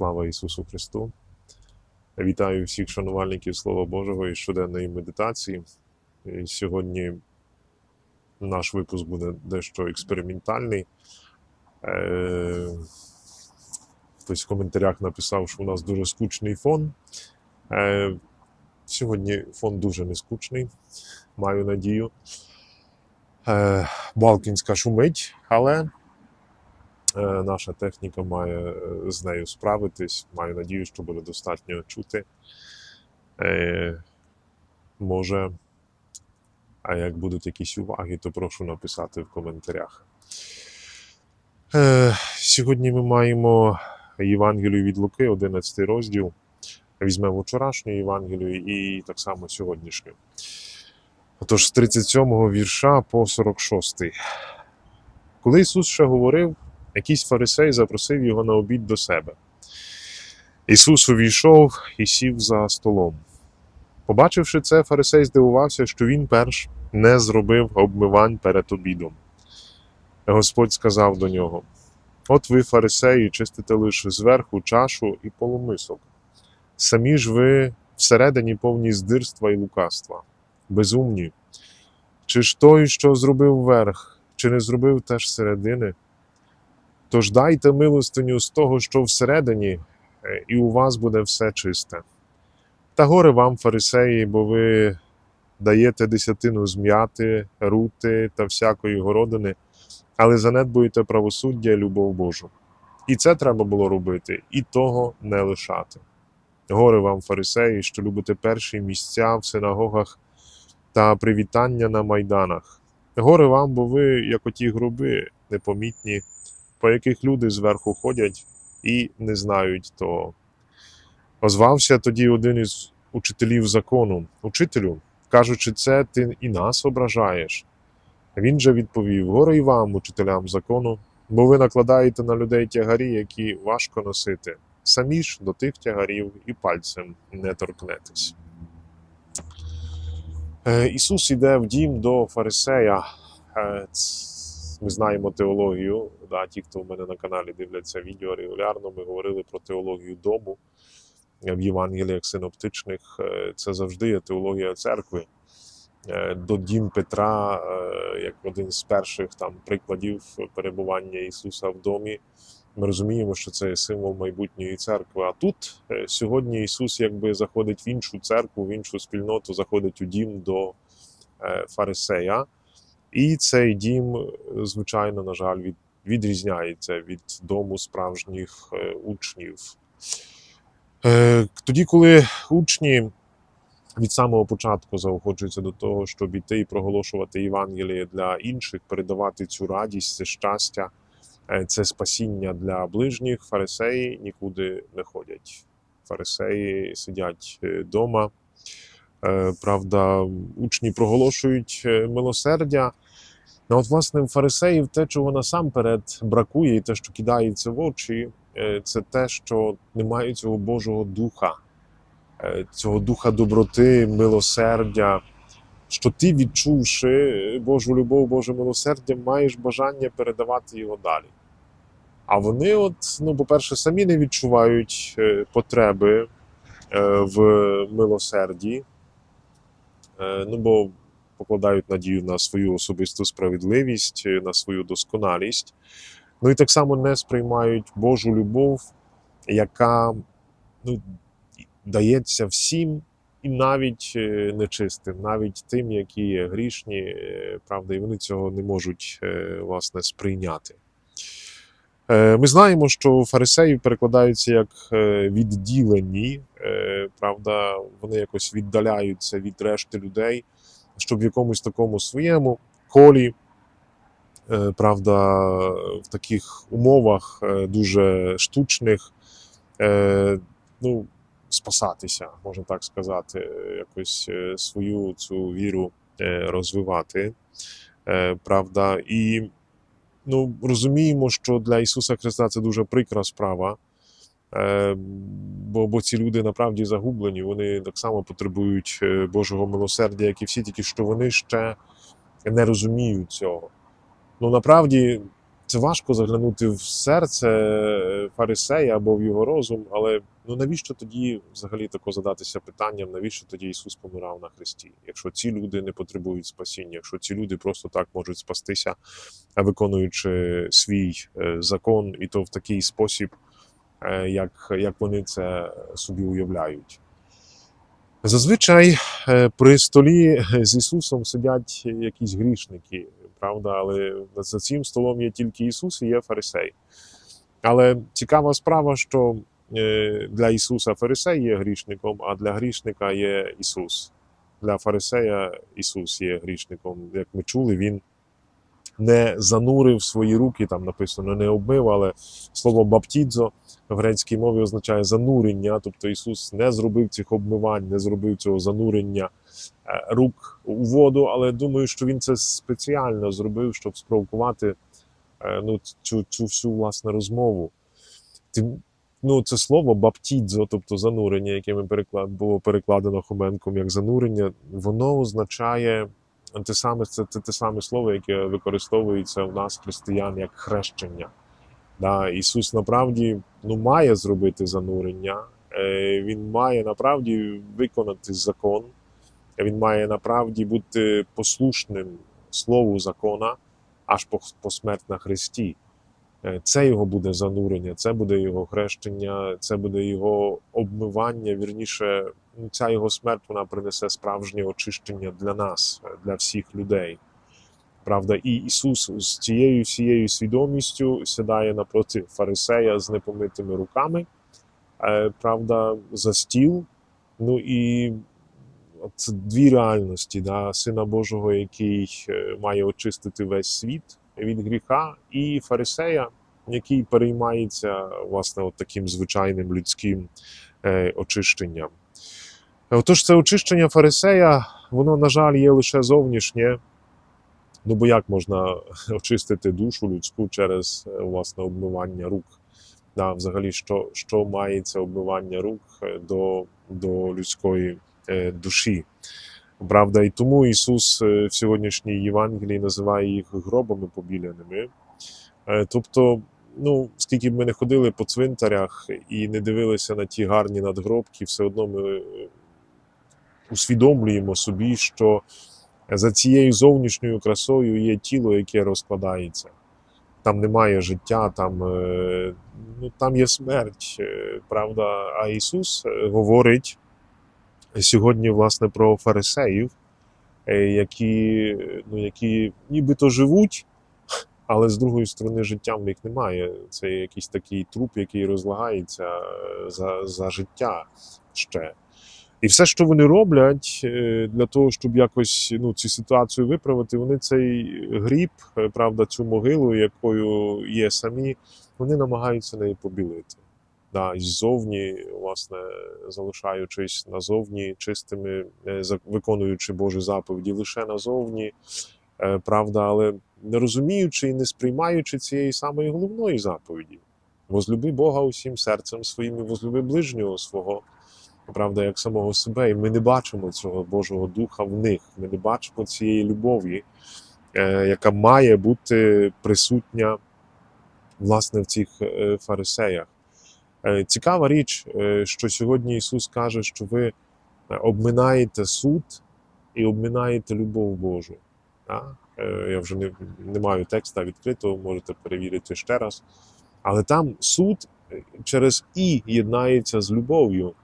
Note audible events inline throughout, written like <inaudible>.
Слава Ісусу Христу! Вітаю всіх шанувальників Слова Божого і щоденної медитації. І сьогодні наш випуск буде дещо експериментальний. Е, Хтось в коментарях написав, що у нас дуже скучний фон. Е, Сьогодні фон дуже не скучний, маю надію. Е, Балкінська шумить, але наша техніка має е, з нею справитись. Маю надію, що буде достатньо чути. Е, Може, а як будуть якісь уваги, то прошу написати в коментарях. Е, Сьогодні ми маємо Євангелію від Луки, 11 розділ. Візьмемо вчорашню Євангелію і так само сьогоднішню. Отож, з 37 вірша по 46. Коли Ісус ще говорив, якийсь фарисей запросив його на обід до себе. Ісус увійшов і сів за столом. Побачивши це, фарисей здивувався, що він перш не зробив обмивань перед обідом. Господь сказав до нього: От ви, фарисеї, чистите лише зверху чашу і полумисок. Самі ж ви всередині повні здирства і лукавства, безумні. Чи ж той, що зробив верх, чи не зробив теж середини? Тож дайте милостиню з того, що всередині, е, і у вас буде все чисте. Та горе вам, фарисеї, бо ви даєте десятину з м'яти, рути та всякої городини, але занедбуєте правосуддя і любов Божу. І це треба було робити, і того не лишати. Горе вам, фарисеї, що любите перші місця в синагогах та привітання на майданах. Горе вам, бо ви, як оті груби, непомітні по яких люди зверху ходять і не знають того. Озвався тоді один із учителів закону, учителю, кажучи, це ти і нас ображаєш. Він же відповів: Горе й вам, учителям закону, бо ви накладаєте на людей тягарі, які важко носити. Самі ж до тих тягарів і пальцем не торкнетесь. Е, Ісус іде в дім до фарисея. Е, ми знаємо теологію. Да, Ті, хто в мене на каналі дивляться відео регулярно, ми говорили про теологію дому в Євангеліях синоптичних. Е, Це завжди є теологія церкви. Е, До дім Петра, е, як один з перших там прикладів перебування Ісуса в домі. Ми розуміємо, що це є символ майбутньої церкви. А тут сьогодні Ісус якби заходить в іншу церкву, в іншу спільноту, заходить у дім до фарисея. І цей дім, звичайно, на жаль, від, відрізняється від дому справжніх е, учнів. Е, тоді, коли учні від самого початку заохочуються до того, щоб іти і проголошувати Євангеліє для інших, передавати цю радість, це щастя, е, це спасіння для ближніх, фарисеї нікуди не ходять. Фарисеї сидять вдома. Правда, учні проголошують милосердя. Ну, от, власне, фарисеїв те, чого насамперед бракує, і те, що кидається в очі, е, це те, що немає цього Божого духа, цього духа доброти, милосердя. Що ти, відчувши Божу любов, Боже милосердя, маєш бажання передавати його далі. А вони, от, ну, по-перше, самі не відчувають потреби в милосерді. Ну бо покладають надію на свою особисту справедливість, на свою досконалість. Ну і так само не сприймають Божу любов, яка ну, дається всім, і навіть нечистим, навіть тим, які є грішні, правда, і вони цього не можуть власне сприйняти. Ми знаємо, що фарисеї перекладаються як відділені, правда, вони якось віддаляються від решти людей, щоб в якомусь такому своєму колі, правда, в таких умовах дуже штучних, ну, спасатися, можна так сказати, якось свою цю віру розвивати. Правда, і ну, розуміємо, що для Ісуса Христа це дуже прикра справа, е, бо, бо ці люди направді загублені, вони так само потребують е, Божого милосердя, як і всі, тільки що вони ще не розуміють цього. Ну, направді, це важко заглянути в серце е, фарисея або в його розум, але ну навіщо тоді взагалі тако задатися питанням, навіщо тоді Ісус помирав на хресті? Якщо ці люди не потребують спасіння, якщо ці люди просто так можуть спастися, е, виконуючи свій е, закон, і то в такий спосіб, е, як, як вони це собі уявляють. Зазвичай е, при столі з Ісусом сидять якісь грішники, правда, але за цим столом є тільки Ісус і є фарисей. Але цікава справа, що е, для Ісуса фарисей є грішником, а для грішника є Ісус. Для фарисея Ісус є грішником. Як ми чули, Він не занурив свої руки, там написано не обмив, але слово баптідзо в грецькій мові означає занурення. Тобто Ісус не зробив цих обмивань, не зробив цього занурення е, рук у воду, але думаю, що він це спеціально зробив, щоб спровокувати е, ну, цю, цю всю власне розмову. Тим, ну, це слово баптідзо, тобто занурення, яке ми переклад, було перекладено Хоменком як занурення, воно означає те саме, це, це те саме слово, яке використовується у нас, християн, як хрещення. Да, Ісус направді ну, має зробити занурення, е, Він має направді виконати закон, Він має направді бути послушним Слову закона аж по, смерть на Христі. Е, Це його буде занурення, це буде його хрещення, це буде його обмивання. Вірніше, ця його смерть вона принесе справжнє очищення для нас, е, для всіх людей. Правда, і Ісус з цією всією свідомістю сідає напроти фарисея з непомитими руками, е, правда, за стіл. Ну і це дві реальності: да? Сина Божого, який е, має очистити весь світ від гріха, і фарисея, який переймається власне от таким звичайним людським очищенням. Отож, це очищення фарисея, воно, на жаль, є лише зовнішнє. Ну бо як можна <laughs> очистити душу людську через е, власне обмивання рук? Да, взагалі, що, що має це обмивання рук е, до, до людської е, душі? Правда, і тому Ісус в сьогоднішній Євангелії називає їх гробами побіляними. Тобто, ну, скільки б ми не ходили по цвинтарях і не дивилися на ті гарні надгробки, все одно ми усвідомлюємо собі, що за цією зовнішньою красою є тіло, яке розкладається. Там немає життя, там, е, ну, там є смерть, е, правда. А Ісус е, говорить сьогодні, власне, про фарисеїв, які, ну, які нібито живуть, але з другої сторони життя в них немає. Це якийсь такий труп, який розлагається за, за життя ще. І все, що вони роблять е, для того, щоб якось ну, цю ситуацію виправити, вони цей гріб, е, правда, цю могилу, якою є самі, вони намагаються неї побілити. Да, і ззовні, власне, залишаючись назовні чистими, е, виконуючи Божі заповіді лише назовні, правда, але не розуміючи і не сприймаючи цієї самої головної заповіді. Возлюби Бога усім серцем своїм і возлюби ближнього свого правда, як самого себе, і ми не бачимо цього Божого Духа в них. Ми не бачимо цієї любові, е, яка має бути присутня власне в цих е, фарисеях. Е, Цікава річ, що сьогодні Ісус каже, що ви обминаєте суд і обминаєте любов Божу. Я вже не, не маю текста відкритого, можете перевірити ще раз. Але там суд через і єднається з любов'ю.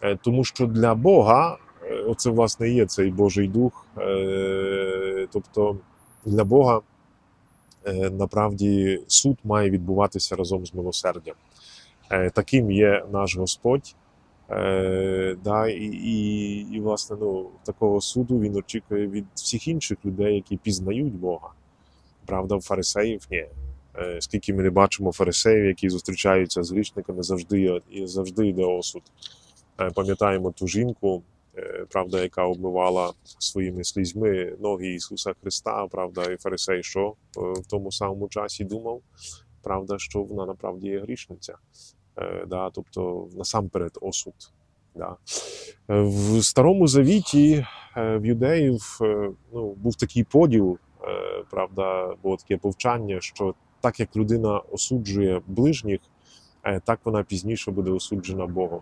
Е, Тому що для Бога, е, оце власне є цей Божий Дух. е, Тобто для Бога направді суд має відбуватися разом з милосердям. Таким є наш Господь. Е, да, і, і, і, власне, ну, такого суду він очікує від всіх інших людей, які пізнають Бога. Правда, в фарисеїв ні. Е, Скільки ми не бачимо фарисеїв, які зустрічаються з грішниками, завжди, завжди йде осуд. Е, Пам'ятаємо ту жінку, е, правда, яка обмивала своїми слізьми ноги Ісуса Христа. Правда, і фарисей, що е, в тому самому часі думав, правда, що вона направді є грішниця. Да, тобто насамперед осуд. Да. В Старому Завіті в юдеїв ну, був такий поділ, правда, було таке повчання, що так як людина осуджує ближніх, так вона пізніше буде осуджена Богом.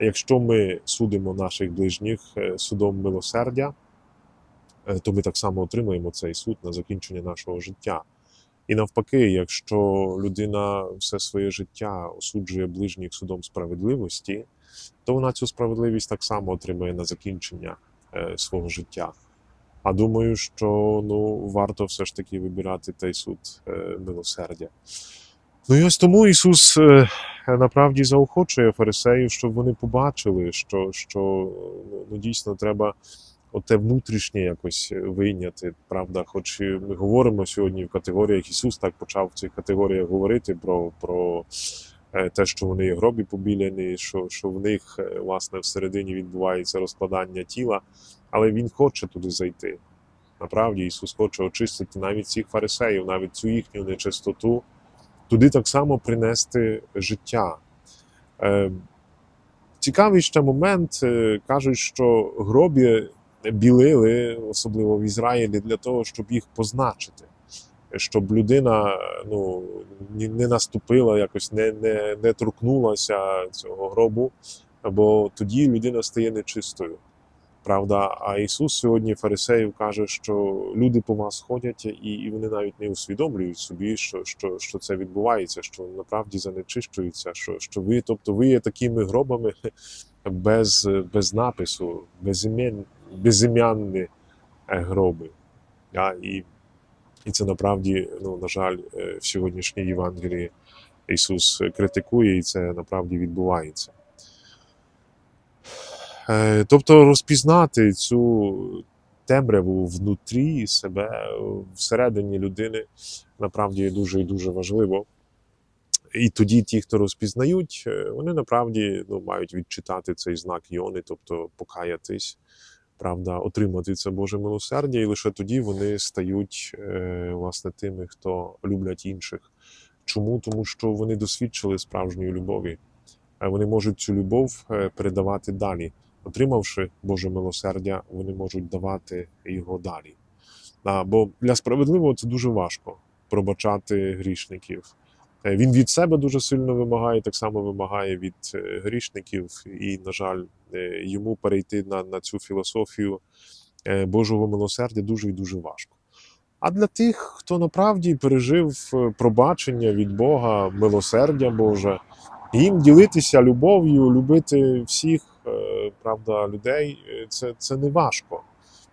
Якщо ми судимо наших ближніх е, судом милосердя, е, то ми так само отримаємо цей суд на закінчення нашого життя. І навпаки, якщо людина все своє життя осуджує ближніх судом справедливості, то вона цю справедливість так само отримає на закінчення е, свого життя. А думаю, що ну, варто все ж таки вибирати той суд милосердя. Ну і ось тому Ісус е, направді заохочує фарисеїв, щоб вони побачили, що, що ну, ну, дійсно треба оте внутрішнє якось вийняти. Правда, хоч ми говоримо сьогодні в категоріях, Ісус так почав в цих категоріях говорити про, про е, те, що вони є гробі побіляні, що, що в них е, власне всередині відбувається розкладання тіла, але Він хоче туди зайти. Направді Ісус хоче очистити навіть цих фарисеїв, навіть цю їхню нечистоту, туди так само принести життя. Е, Цікавий ще момент. е, Кажуть, що гробі білили, особливо в Ізраїлі, для того, щоб їх позначити, щоб людина ну, не наступила, якось не, не, не торкнулася цього гробу, бо тоді людина стає нечистою. Правда, а Ісус сьогодні фарисеїв каже, що люди по вас ходять, і, і вони навіть не усвідомлюють собі, що, що, що це відбувається, що направді занечищуються, що, що ви, тобто ви є такими гробами <laughs> без, без напису, безімен, безім'янні е, гроби. А, і, і це направді, ну, на жаль, е, в сьогоднішній Євангелії Ісус критикує, і це направді відбувається. Е, Тобто розпізнати цю темряву внутрі себе, всередині людини, направді дуже і дуже важливо. І тоді ті, хто розпізнають, е, вони направді ну, мають відчитати цей знак Йони, тобто покаятись, правда, отримати це Боже милосердя, і лише тоді вони стають е, власне тими, хто люблять інших. Чому? Тому що вони досвідчили справжньої любові. Е, Вони можуть цю любов е, передавати далі. Отримавши Боже милосердя, вони можуть давати його далі. Бо для справедливого це дуже важко пробачати грішників. Е, Він від себе дуже сильно вимагає, так само вимагає від е, грішників, і, на жаль, е, йому перейти на, на цю філософію Божого милосердя дуже і дуже важко. А для тих, хто направді пережив пробачення від Бога, милосердя Боже, їм ділитися любов'ю, любити всіх, правда, людей, е, це, це не важко.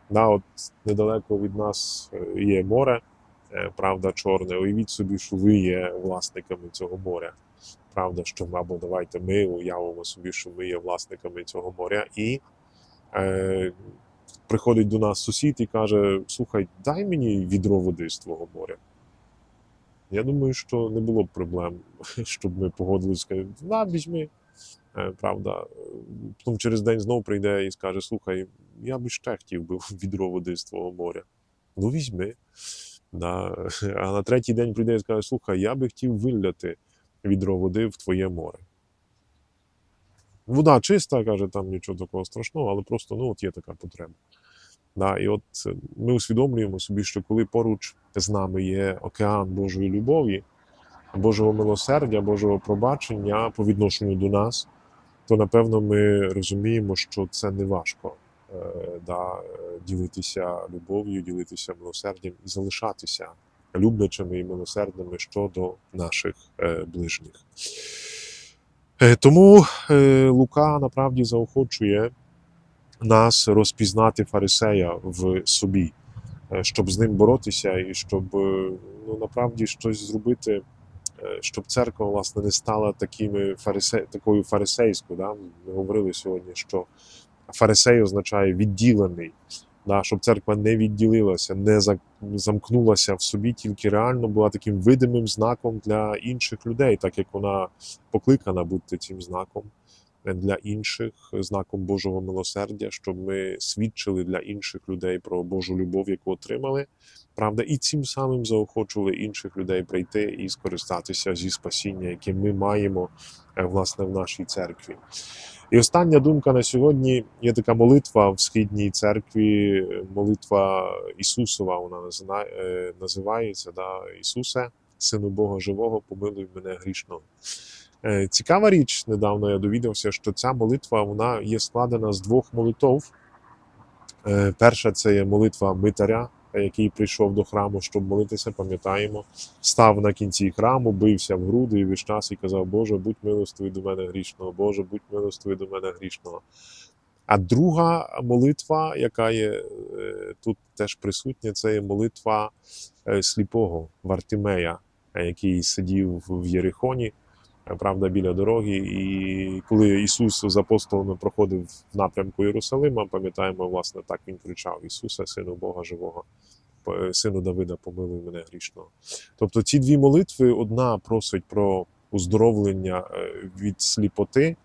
Да, от недалеко від нас е, є море, е, правда, чорне. Уявіть собі, що ви є власниками цього моря. Правда, що або давайте ми уявимо собі, що ми є власниками цього моря, і е, приходить до нас сусід і каже: Слухай, дай мені відро води з твого моря. Я думаю, що не було б проблем, <laughs> щоб ми погодилися, да, візьми. Е, Правда, потім через день знов прийде і скаже: Слухай, я би ще хотів би <laughs> відро води з твого моря. Ну, візьми. Да. А на третій день прийде і скаже: Слухай, я би хотів виляти відро води в твоє море. Вода чиста, каже, там нічого такого страшного, але просто ну, от є така потреба. Да, і от е, ми усвідомлюємо собі, що коли поруч з нами є океан Божої любові, Божого милосердя, Божого пробачення по відношенню до нас, то напевно ми розуміємо, що це не важко е, да, е, ділитися любов'ю, ділитися милосердям і залишатися люблячими і милосердними щодо наших е, ближніх. Тому Лука направді заохочує нас розпізнати фарисея в собі, щоб з ним боротися і щоб ну, направді щось зробити, щоб церква власне не стала такими фарисе... такою фарисейською. Да? Ми говорили сьогодні, що фарисей означає відділений, да? щоб церква не відділилася, не замкнулася в собі, тільки реально була таким видимим знаком для інших людей, так як вона покликана бути цим знаком для інших, знаком Божого милосердя, щоб ми свідчили для інших людей про Божу любов, яку отримали, правда, і цим самим заохочували інших людей прийти і скористатися зі спасіння, яке ми маємо е, власне в нашій церкві. І остання думка на сьогодні є така молитва в східній церкві, молитва Ісусова, вона е, називається да, Ісусе, Сину Бога Живого, помилуй мене грішного. Е, Цікава річ, недавно я довідався, що ця молитва вона є складена з двох молитов. Е, Перша це є молитва митаря, який прийшов до храму, щоб молитися, пам'ятаємо, став на кінці храму, бився в груди і весь час і казав: Боже, будь милостивий до мене грішного, Боже, будь милостивий до мене грішного. А друга молитва, яка є е, тут теж присутня, це є молитва е, сліпого Вартимея, який сидів в Єрихоні, правда, біля дороги. І коли Ісус з апостолами проходив в напрямку Єрусалима, пам'ятаємо, власне, так він кричав: Ісусе, Сину Бога Живого, Сину Давида, помилуй мене грішного. Тобто ці дві молитви: одна просить про уздоровлення е, від сліпоти,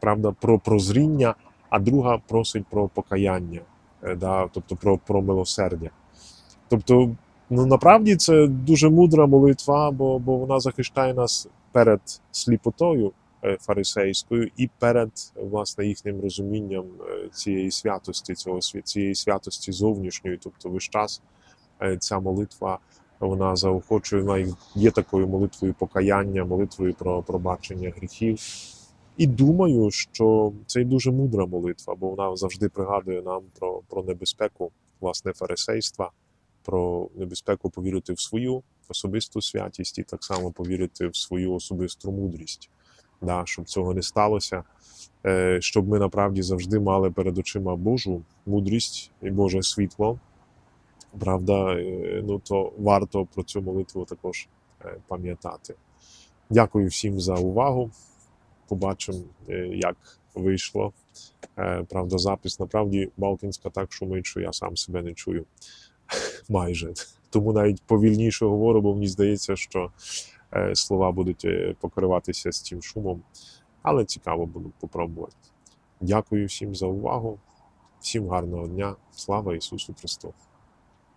правда, про прозріння, а друга просить про покаяння, е, да, тобто про, про милосердя. Тобто, ну насправді це дуже мудра молитва, бо, бо вона захищає нас перед сліпотою е, фарисейською і перед власне їхнім розумінням е, цієї святості, цього цієї святості зовнішньої. Тобто, весь час е, ця молитва вона заохочує, вона є такою молитвою покаяння, молитвою про пробачення гріхів. І думаю, що це й дуже мудра молитва, бо вона завжди пригадує нам про, про небезпеку власне фарисейства, про небезпеку повірити в свою особисту святість і так само повірити в свою особисту мудрість. Да, щоб цього не сталося, е, щоб ми направді завжди мали перед очима Божу мудрість і Боже світло. Правда, е, ну то варто про цю молитву також е, пам'ятати. Дякую всім за увагу. Побачимо, як вийшло. Правда, запис направді Балкінська так шумить, що я сам себе не чую <laughs> майже. Тому навіть повільніше говорю, бо мені здається, що е, слова будуть е, покриватися з цим шумом. Але цікаво буду попробувати. Дякую всім за увагу. Всім гарного дня. Слава Ісусу Христу!